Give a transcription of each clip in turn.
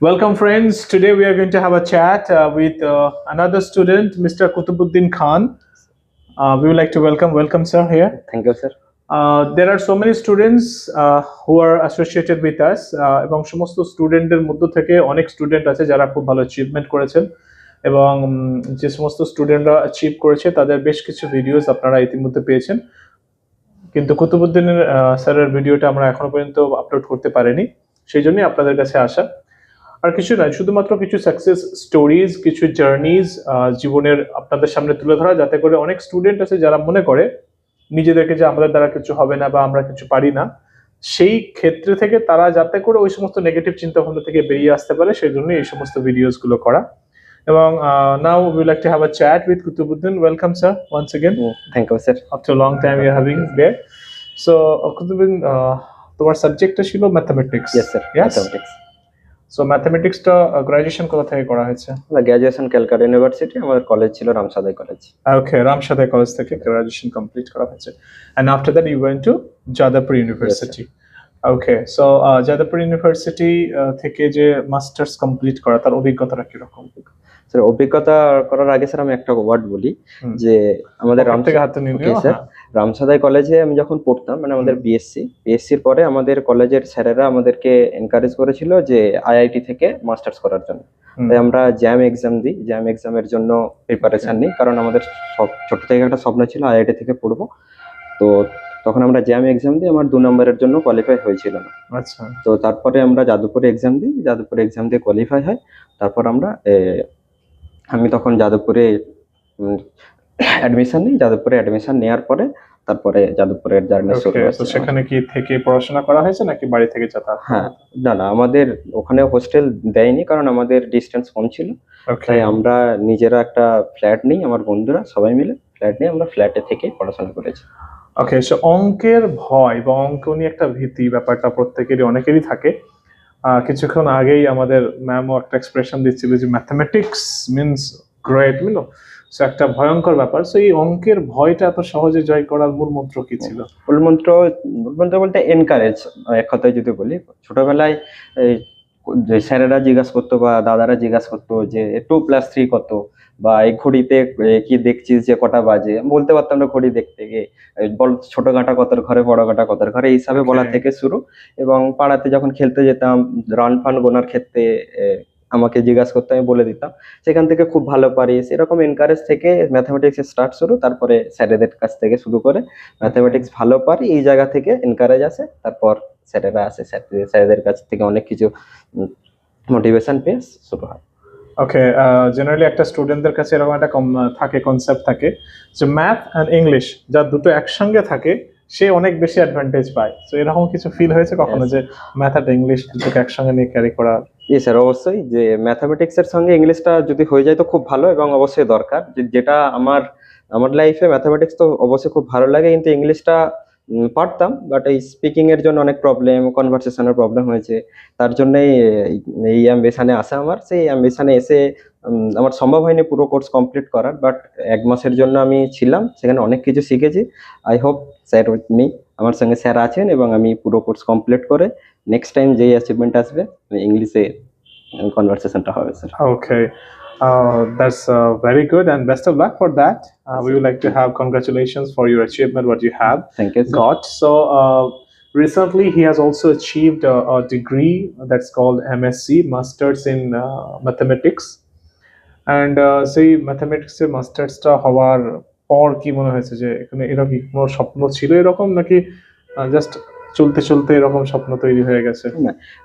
Welcome, friends. Today we are going to have a chat uh, with uh, another student, Mr. Kutubuddin Khan. Uh, we would like to welcome, welcome, sir, here. Thank you sir Uh, there are so many students uh, who are associated with us uh, এবং সমস্ত স্টুডেন্টদের মধ্য থেকে অনেক student আছে যারা খুব ভালো অ্যাচিভমেন্ট করেছেন এবং যে সমস্ত স্টুডেন্টরা অ্যাচিভ করেছে তাদের বেশ কিছু ভিডিওস আপনারা ইতিমধ্যে পেয়েছেন কিন্তু কুতুবুদ্দিনের স্যারের ভিডিওটা আমরা এখনও পর্যন্ত আপলোড করতে পারিনি সেই জন্যই আপনাদের কাছে আসা আর কিছু নয় শুধুমাত্র কিছু সাকসেস স্টোরিজ কিছু জার্নিজ জীবনের আপনাদের সামনে তুলে ধরা যাতে করে অনেক স্টুডেন্ট আছে যারা মনে করে নিজেদেরকে যে আমাদের দ্বারা কিছু হবে না বা আমরা কিছু পারি না। সেই ক্ষেত্রে থেকে তারা যাতে করে ওই সমস্ত নেগেটিভ চিন্তা ভাবনা থেকে বেরিয়ে আসতে পারে সেই জন্য এই সমস্ত ভিডিওসগুলো করা। এবং now we like to have a chat with Kutubuddin welcome sir once again thank you sir after long time having there. So, uh, uh, তোমার সাবজেক্টটা ছিল mathematics yes sir? Mathematics so ম্যাথমেটিক্সটা graduation কোথা থেকে করা হয়েছে? না গ্রাজুয়েশন ক্যালকাটা ইউনিভার্সিটি আমাদের college ছিল Ramsaday college okay Ramsaday college থেকে গ্রাজুয়েশন কমপ্লিট করা হয়েছে। And after that you went to Jadavpur university okay so Jadavpur university থেকে যে মাস্টার্স কমপ্লিট করা তার অভিজ্ঞতাটা কীরকম? স্যার অভিজ্ঞতা করার আগে স্যার আমি একটা ওয়ার্ড বলি যে আমাদের রাম থেকে হাতে নিয়ে. হ্যাঁ। রামসাদাই কলেজে আমি যখন পড়তাম মানে আমাদের বিএসসি বিএসসির পরে আমাদের কলেজের স্যারেরা আমাদেরকে এনকারেজ করেছিল যে আইআইটি থেকে মাস্টার্স করার জন্য। তাই আমরা জ্যাম এক্সাম দিই। জ্যাম এক্সামের জন্য প্রিপারেশন নিই কারণ আমাদের সব ছোট থেকে একটা স্বপ্ন ছিল আইআইটি থেকে পড়ব। তো তখন আমরা জ্যাম এক্সাম দিই আমার দু নম্বরের জন্য কোয়ালিফাই হয়েছিল না। আচ্ছা। তো তারপরে আমরা যাদবপুরে এক্সাম দিই। যাদবপুরে এক্সাম দিয়ে কোয়ালিফাই হয়। তারপর আমরা আমি তখন যাদবপুরে অ্যাডমিশন নিই যাদবপুরে অ্যাডমিশন নেওয়ার পরে তারপরে যাদবপুরের জার্নি শুরু হয়েছে। সেখানে কি থেকে পড়াশোনা করা হয়েছে নাকি বাড়ি থেকে যাতায়াত? হ্যাঁ না না আমাদের ওখানে হোস্টেল দেয়নি কারণ আমাদের ডিস্টেন্স কম ছিল। তাই আমরা নিজেরা একটা ফ্ল্যাট নিই আমার বন্ধুরা সবাই মিলে ফ্ল্যাট নিয়ে আমরা ফ্ল্যাটে থেকে পড়াশোনা করেছি। ওকে সো অঙ্কের ভয় বা অঙ্ক নিয়ে একটা ভীতি ব্যাপারটা প্রত্যেকেরই অনেকেরই থাকে। কিছুক্ষণ আগেই আমাদের ম্যামও একটা এক্সপ্রেশন দিচ্ছিল যে ম্যাথামেটিক্স মিনস গ্রেট মিনো সো একটা ভয়ঙ্কর ব্যাপার। সো এই অঙ্কের ভয়টা এত সহজে জয় করার মূল মন্ত্র কি ছিল? মূলমন্ত্র মূলমন্ত্র বলতে এনকারেজ এক কথায় যদি বলি। ছোটবেলায় স্যারেরা জিজ্ঞাসা করতো বা দাদারা জিজ্ঞাসা করতো যে টু প্লাস থ্রি কত? বা এই ঘড়িতে কি দেখছিস যে কটা বাজে? বলতে পারতাম না ঘড়ি দেখতে গিয়ে। বল ছোট কাটা কতর ঘরে বড় কাটা কতর ঘরে এই হিসাবে বলা থেকে শুরু। এবং পাড়াতে যখন খেলতে যেতাম রান ফান গোনার ক্ষেত্রে আমাকে জিজ্ঞাসা করতে আমি বলে দিতাম। সেখান থেকে খুব ভালো পারিস। এরকম এনকারেজ থেকে ম্যাথামেটিক্স স্টার্ট শুরু তারপরে স্যারেদের কাছ থেকে শুরু করে ম্যাথামেটিক্স ভালো পারি। এই জায়গা থেকে এনকারেজ আসে তারপর স্যারেরা আসে স্যার- স্যারেদের কাছ থেকে অনেক কিছু মোটিভেশন পেয়ে শুরু হয়। ওকে জেনারেলি একটা স্টুডেন্টদের কাছে এরকম একটা কম- থাকে কনসেপ্ট থাকে যে ম্যাথ অ্যান্ড ইংলিশ যা দুটো একসঙ্গে থাকে সে অনেক বেশি অ্যাডভান্টেজ পায়। তো এরকম কিছু ফিল হয়েছে কখনো যে ম্যাথ আর ইংলিশ দুটোকে একসঙ্গে নিয়ে ক্যারি করা জি স্যার অবশ্যই। যে ম্যাথামেটিক্স এর সঙ্গে ইংলিশটা যদি হয়ে যায় তো খুব ভালো এবং অবশ্যই দরকার। যেটা আমার আমার লাইফে ম্যাথামেটিক্স তো অবশ্যই খুব ভালো লাগে, কিন্তু ইংলিশটা পারতাম বাট এই স্পিকিং এর জন্য অনেক প্রবলেম কনভারসেশনের প্রবলেম হয়েছে। তার জন্যই এই- অ্যাম্বিশনে আসা আমার। সেই অ্যাম্বিশনে এসে আমার সম্ভব হয়নি পুরো কোর্স কমপ্লিট করার বাট এক মাসের জন্য আমি ছিলাম, সেখানে অনেক কিছু শিখেছি। আই হোপ স্যার নেই আমার সঙ্গে স্যার আছেন এবং আমি পুরো কোর্স কমপ্লিট করে নেক্সট টাইম যেই অ্যাচিভমেন্ট আসবে ইংলিশে কনভারসেশনটা হবে sir Okay, uh, that's uh, very good, and best of luck for that. Uh, we would like to have congratulations for your achievement, what you have thank you got. So, uh, recently he has also achieved a, a degree that's called MSc, Masters in uh, Mathematics. And uh, সেই mathematics এর মাস্টার্সটা হওয়ার পর কি মনে হয়েছে যে এখানে এরকম কোনো স্বপ্ন ছিল এরকম নাকি জাস্ট চলতে চলতে এরকম স্বপ্ন তৈরি হয়ে গেছে।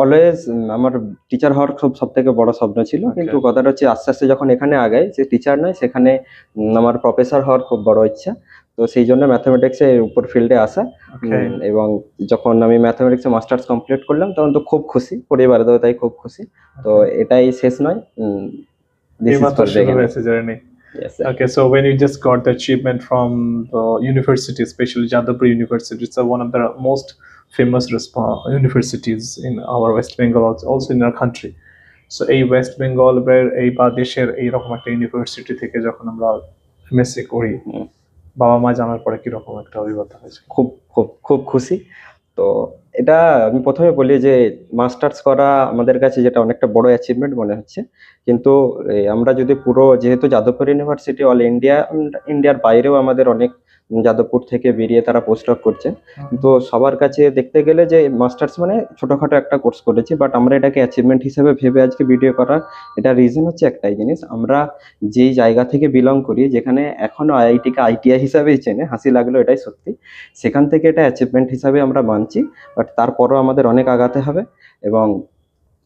অলওয়েজ আমার টিচার হওয়ার খুব সব থেকে বড় স্বপ্ন ছিল। কিন্তু কথাটা হচ্ছে আস্তে আস্তে যখন এখানে আগাই যে টিচার নয় সেখানে আমার প্রফেসর হওয়ার খুব বড় ইচ্ছা। তো সেই জন্য ম্যাথামেটিক্সে উপর ফিল্ডে আসা। এবং যখন আমি ম্যাথামেটিক্সে মাস্টার্স কমপ্লিট করলাম তখন তো খুব খুশি পরিবারেও তাই খুব খুশি। তো এটাই শেষ নয় this is journey Okay, so when you just got the achievement from the university, especially Jadavpur University, it's one of the most famous universities in our West Bengal, also, in our country. So এই ওয়েস্ট বেঙ্গল এই বা দেশের এইরকম একটা university থেকে যখন আমরা MSc করি বাবা মা জানার পরে কীরকম একটা অভিজ্ঞতা হয়েছে? খুব খুব খুব খুশি। তো এটা আমি প্রথমে বলি যে মাস্টার্স করা আমাদের কাছে যেটা অনেকটা বড় অ্যাচিভমেন্ট মনে হচ্ছে। কিন্তু আমরা যদি পুরো যেহেতু যাদবপুর ইউনিভার্সিটি অল ইন্ডিয়া ইন্ডিয়ার বাইরেও আমাদের অনেক যাদবপুর থেকে বেরিয়ে তারা পোস্ট ডক করছে। তো সবার কাছে দেখতে গেলে যে মাস্টার্স মানে ছোটখাটো একটা কোর্স করেছি বাট আমরা এটাকে অ্যাচিভমেন্ট হিসেবে ভেবে আজকে ভিডিও করার এটা রিজন হচ্ছে একটাই জিনিস আমরা যেই জায়গা থেকে বিলং করি যেখানে এখনও আইআইটিকে আইটিআই হিসাবেই চেনে হাসি লাগল এটাই সত্যি সেখান থেকে এটা অ্যাচিভমেন্ট হিসাবে আমরা মানছি বাট তারপরও আমাদের অনেক আগাতে হবে এবং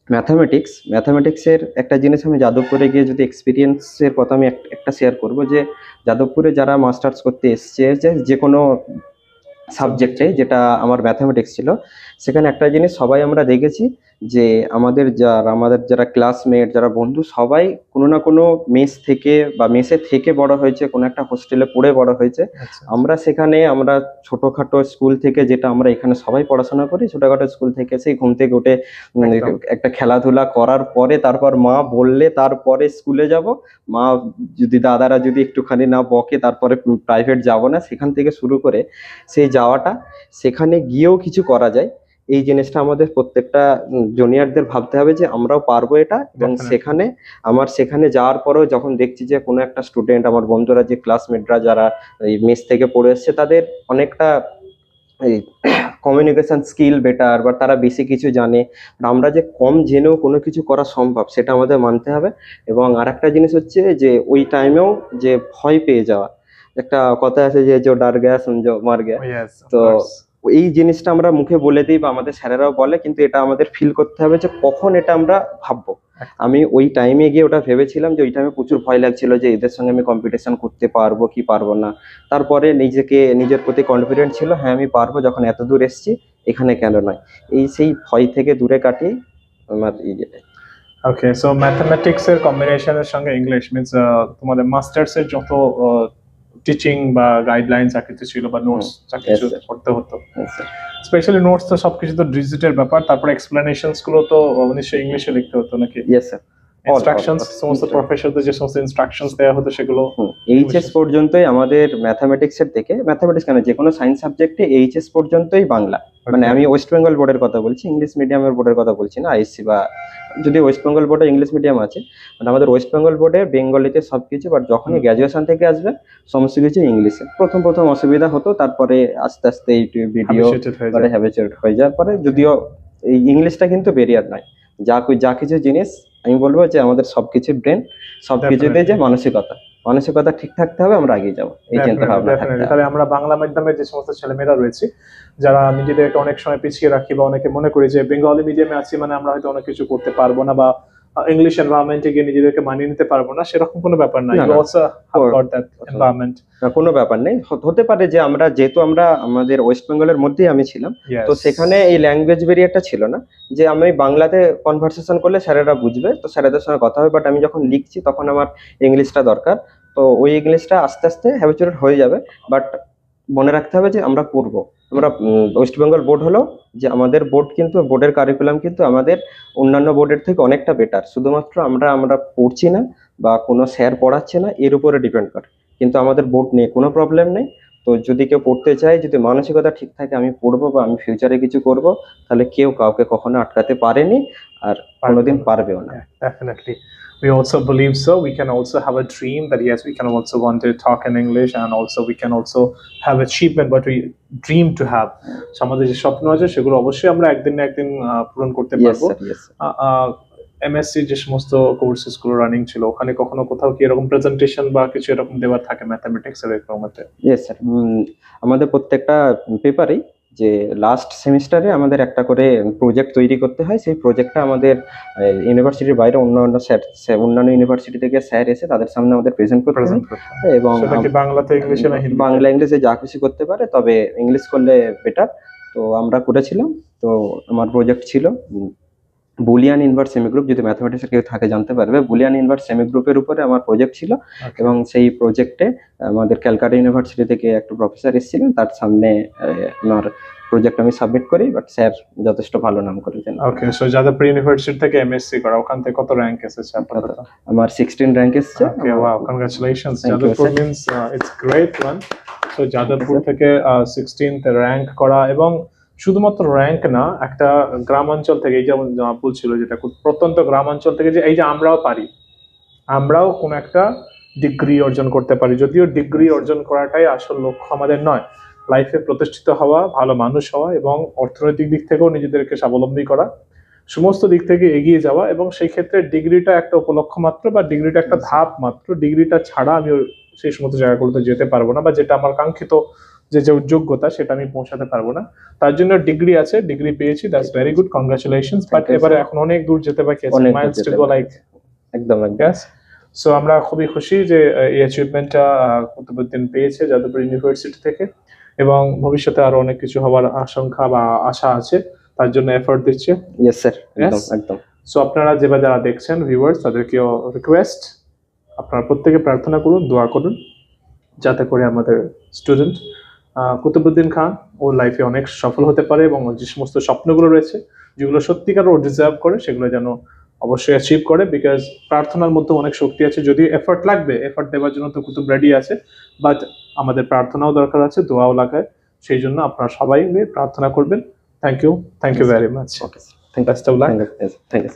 ম্যাথামেটিক্স ম্যাথামেটিক্সের একটা জিনিস আমি যাদবপুরে গিয়ে যদি এক্সপিরিয়েন্সের কথা আমি একটা শেয়ার করব যে যাদবপুরে যারা মাস্টার্স করতে এসছে, যে যে কোনো সাবজেক্টে যেটা আমার ম্যাথামেটিক্স ছিল, সেখানে একটা জিনিস সবাই আমরা দেখেছি যে আমাদের যারা আমাদের যারা ক্লাসমেট যারা বন্ধু সবাই কোনো না কোনো মেস থেকে বা মেসে থেকে বড় হয়েছে কোনো একটা হোস্টেলে পড়ে বড় হয়েছে। আচ্ছা। আমরা সেখানে আমরা ছোটখাটো স্কুল থেকে যেটা আমরা এখানে সবাই পড়াশোনা করি ছোটখাটো স্কুল থেকে সেই ঘুম থেকে উঠে একটা খেলাধুলা করার পরে তারপর মা বললে তারপরে স্কুলে যাব। মা যদি দাদারা যদি একটুখানি না বকে তারপরে প্রাইভেট যাব না সেখান থেকে শুরু করে সেই যাওয়াটা। সেখানে গিয়েও কিছু করা যায়। এই জিনিসটা আমাদের প্রত্যেকটা জুনিয়রদের ভাবতে হবে যে আমরাও পারব এটা এবং সেখানে আমার সেখানে যাওয়ার পরেও যখন দেখছি যে কোনো একটা স্টুডেন্ট আমার বন্ধুরা যে ক্লাসমেটরা যারা এই মেস থেকে পড়ে এসছে তাদের অনেকটা এই কমিউনিকেশন স্কিল বেটার বা তারা বেশি কিছু জানে। আমরা যে কম জেনেও কোনো কিছু করা সম্ভব সেটা আমাদের মানতে হবে। এবং আরেকটা জিনিস হচ্ছে যে ওই টাইমেও যে ভয় পেয়ে যাওয়া। একটা কথা আছে যে জো ডার গ্যাস সমঝো মার গ্যাস তো এই জিনিসটা আমরা মুখে বলে দিই বা আমাদের স্যারেরাও বলে কিন্তু এটা আমাদের ফিল করতে হবে যে কখন এটা আমরা ভাববো। আমি ওই টাইমে গিয়ে ওটা ভেবেছিলাম যে ওই টাইমে প্রচুর ভয় লাগছিল যে এদের সঙ্গে আমি কম্পিটিশন করতে পারব কি পারব না। তারপরে নিজেকে নিজের প্রতি কনফিডেন্ট ছিল হ্যাঁ আমি পারব যখন এত দূর এসেছি এখানে কেন নয়। এই সেই ভয় থেকে দূরে কাটিয়ে আমার এই যেটা ওকে সো ম্যাথমেটিক্স এর কম্বিনেশনের সঙ্গে ইংলিশ মিন্স তোমাদের মাস্টার্স এর যত টিচিং বা গাইডলাইন যা কিছু ছিল বা নোটস যা কিছু পড়তে হতো। স্পেশালি নোটস তো সবকিছু তো ডিজিটাল ব্যাপার তারপর এক্সপ্লেনেশনসগুলো তো নিশ্চয়ই ইংলিশে লিখতে হতো নাকি? Yes sir instructions. সমস্ত প্রফেসরদের যে সমস্ত ইনস্ট্রাকশনস দেওয়া হতো সেগুলো এইচএস পর্যন্তই আমাদের ম্যাথামেটিক্স এর থেকে ম্যাথামেটিক্স কেন? যে কোনো সায়েন্স সাবজেক্টে এইচএস পর্যন্তই বাংলা। মানে আমি ওয়েস্ট বেঙ্গল বোর্ডের কথা বলছি ইংলিশ মিডিয়ামের বোর্ডের কথা বলছি না আইএসসি বা যদি ওয়েস্ট বেঙ্গল বোর্ডে ইংলিশ মিডিয়াম আছে মানে আমাদের ওয়েস্ট বেঙ্গল বোর্ডে বেঙ্গলিতে সব কিছু বাট যখনই গ্র্যাজুয়েশন থেকে আসবে সমস্ত কিছু ইংলিশে প্রথম প্রথম অসুবিধা হতো তারপরে আস্তে আস্তে এই ভিডিও হয়ে হ্যাবিচুয়েট হয়ে যাওয়ার পরে যদিও এই ইংলিশটা কিন্তু বেরিয়ার নয়। যা যা কিছু জিনিস আমি বলব যে আমাদের সবকিছু ব্রেন সবকিছুতে যে মানসিকতা মানসিকতা ঠিক থাকতে হবে আমরা এগিয়ে যাব। এই চিন্তা ভাবনা তাহলে আমরা বাংলা মাধ্যমের যে সমস্ত ছেলেমেয়েরা রয়েছে যারা নিজেদেরকে অনেক সময় পিছিয়ে রাখি বা অনেকে মনে করি যে বেঙ্গলি মিডিয়ামে আছি মানে আমরা হয়তো অনেক কিছু করতে পারব না বা ইংলিশ এনভায়রনমেন্টে গিয়ে নিজেদেরকে মানিয়ে নিতে পারব না সেরকম কোনো ব্যাপার না না, you also have got that environment না, কোনো ব্যাপার নেই। হতে পারে যে আমরা যেহেতু আমরা আমাদের ওয়েস্ট বেঙ্গলের মধ্যেই আমি ছিলাম তো সেখানে এই ল্যাঙ্গুয়েজ ব্যারিয়ারটা ছিল না যে আমি বাংলাতে কনভারসেশন করলে স্যারেরা বুঝবে তো স্যারেদের সঙ্গে কথা হবে বাট আমি যখন লিখছি তখন আমার ইংলিশটা দরকার তো ওই ইংলিশটা আস্তে আস্তে হ্যাবিচুয়েট হয়ে যাবে বাট মনে রাখতে হবে যে আমরা করব আমরা ওয়েস্ট বেঙ্গল বোর্ড হলো যে আমাদের বোর্ড কিন্তু বোর্ডের কারিকুলাম কিন্তু আমাদের অন্যান্য বোর্ডের থেকে অনেকটা বেটার শুধুমাত্র আমরা আমরা পড়ছি না বা কোনো স্যার পড়াচ্ছে না এর উপরে ডিপেন্ড করে। কিন্তু আমাদের বোর্ড নিয়ে কোনো প্রবলেম নেই। তো যদি কেউ পড়তে চায় যদি মানসিকতা ঠিক থাকে আমি পড়ব বা আমি ফিউচারে কিছু করব তাহলে কেউ কাউকে কখনো আটকাতে পারেনি আর কোনোদিন পারবেও না। Yeah, definitely. We also believe so. We can also have a dream that yes, we can also want to talk in English and also we can also have achievement what we dream to have. So আমাদের যে স্বপ্ন আছে সেগুলো অবশ্যই আমরা একদিন না একদিন পূরণ করতে পারব এমএসসি যে সমস্ত কোর্সেসগুলো রানিং ছিল ওখানে কখনো কোথাও কি এরকম প্রেজেন্টেশন বা কিছু এরকম দেওয়ার থাকে ম্যাথামেটিক্স এর ইয়েস স্যার আমাদের প্রত্যেকটা পেপারেই যে লাস্ট সেমিস্টারে আমাদের একটা করে প্রজেক্ট তৈরি করতে হয়। সেই প্রজেক্টটা আমাদের ইউনিভার্সিটির বাইরে অন্য অন্য স্যার অন্যান্য ইউনিভার্সিটি থেকে স্যার এসে তাদের সামনে আমাদের প্রেজেন্ট করতে হয়। প্রেজেন্ট করতে হয়। এবং বাংলাতে ইংলিশে বাংলা ইংলিশে যা খুশি করতে পারে তবে ইংলিশ করলে বেটার তো আমরা করেছিলাম। তো আমার প্রজেক্ট ছিল। বুলিয়ান ইনভার্স সেমি গ্রুপ যদি ম্যাথমেটিক্সের কেউ থাকে জানতে পারবে। বুলিয়ান ইনভার্স সেমি গ্রুপের উপরে আমার প্রজেক্ট ছিল এবং সেই প্রজেক্টে আমাদের ক্যালকাটা ইউনিভার্সিটি থেকে একটু প্রফেসর এসেছিলেন। তার সামনে আমার প্রজেক্ট আমি সাবমিট করি বাট স্যার যথেষ্ট ভালো নাম করেছেন। ওকে সো যাদবপুর ইউনিভার্সিটি থেকে এমএসসি করা ওখান থেকে কত র্যাঙ্ক এসেছে আপাতত? আমার সিক্সটিন র্যাঙ্ক এসেছে। Congratulations. Thank you, Jadavpur sir. means uh, it's great one. থেকে সিক্সটিন্থ র্যাঙ্ক করা এবং শুধুমাত্র র্যাঙ্ক না একটা গ্রামাঞ্চল থেকে এই যেমন বলছিল যেটা খুব প্রত্যন্ত গ্রামাঞ্চল থেকে যে এই যে আমরাও পারি আমরাও কোনো একটা ডিগ্রি অর্জন করতে পারি। যদিও ডিগ্রি অর্জন করাটাই আসল লক্ষ্য আমাদের নয়। লাইফে প্রতিষ্ঠিত হওয়া ভালো মানুষ হওয়া এবং অর্থনৈতিক দিক থেকেও নিজেদেরকে স্বাবলম্বী করা সমস্ত দিক থেকে এগিয়ে যাওয়া এবং সেই ক্ষেত্রে ডিগ্রিটা একটা উপলক্ষ মাত্র বা ডিগ্রিটা একটা ধাপ মাত্র। ডিগ্রিটা ছাড়া আমি সেই সমস্ত জায়গাগুলোতে যেতে পারব না বা যেটা আমার কাঙ্ক্ষিত যে যে যোগ্যতা সেটা আমি পৌঁছাতে পারব না। তার জন্য ডিগ্রি আছে ডিগ্রি পেয়েছি that's very good congratulation but এবারে এখন অনেক দূর যেতে বাকি আছে মাইলস টু গো লাইক একদম একদম। সো আমরা খুবই খুশি যে এই অ্যাচিভমেন্টটা কুতুবুদ্দিন পেয়েছে যাদবপুর ইউনিভার্সিটি থেকে এবং ভবিষ্যতে আরও অনেক কিছু হওয়ার আশঙ্কা বা আশা আছে তার জন্য এফোর্ট দিচ্ছে। ইয়েস স্যার একদম একদম। সো আপনারা যে বা যারা দেখছেন ভিউয়ার্স তাদেরকেও রিকোয়েস্ট আপনারা প্রত্যেকে প্রার্থনা করুন দোয়া করুন যাতে করে আমাদের স্টুডেন্ট কুতুবুদ্দিন খান ওর লাইফে অনেক সফল হতে পারে এবং ওর যে সমস্ত স্বপ্নগুলো রয়েছে যেগুলো সত্যিকার ও ডিজার্ভ করে সেগুলো যেন অবশ্যই অ্যাচিভ করে বিকজ প্রার্থনার মধ্যে অনেক শক্তি আছে। যদি এফর্ট লাগবে এফর্ট দেওয়ার জন্য তো কুতুব রেডি আছে বাট আমাদের প্রার্থনাও দরকার আছে দোয়াও লাগায়। সেই জন্য আপনারা সবাই মিলে প্রার্থনা করবেন। Thank you thank you very much okay thank you thank you